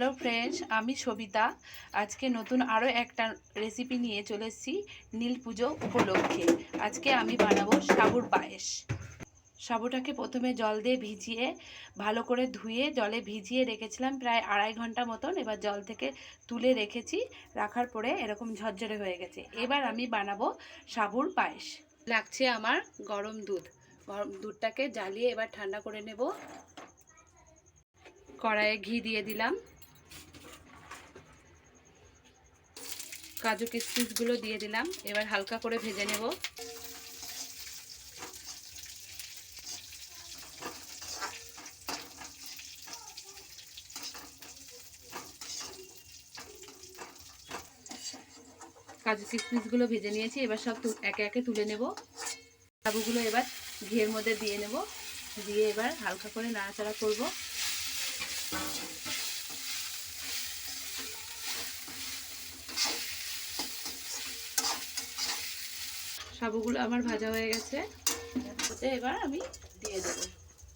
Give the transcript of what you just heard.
Hello friends আমি সবিতা। আজকে নতুন আরও একটা রেসিপি নিয়ে চলে এসেছি নীল পুজো উপলক্ষে। আজকে আমি বানাবো সাবুর পায়েস। সাবুটাকে প্রথমে জল দিয়ে ভিজিয়ে, ভালো করে ধুয়ে জলে ভিজিয়ে রেখেছিলাম প্রায় আড়াই ঘণ্টা মতন। এবার জল থেকে তুলে রেখেছি। রাখার পরে এরকম ঝরঝরে হয়ে গেছে। এবার আমি বানাবো সাবুর পায়েস। লাগছে আমার গরম দুধ। গরম দুধটাকে জ্বালিয়ে এবার ঠান্ডা করে নেব। কড়াইয়ে ঘি দিয়ে দিলাম। কাজু কিশমিশগুলো দিয়ে দিলাম। এবার হালকা করে ভেজে নেব। কাজু কিশমিশগুলো ভেজে নিয়েছি। এবার সব একে একে তুলে নেব। সাবুগুলো এবার ঘিয়ের মধ্যে দিয়ে নেব। দিয়ে এবার হালকা করে নাড়াচাড়া করব। সাবুগুলো আমার ভাজা হয়ে গেছে। এবার আমি দিয়ে দেবো।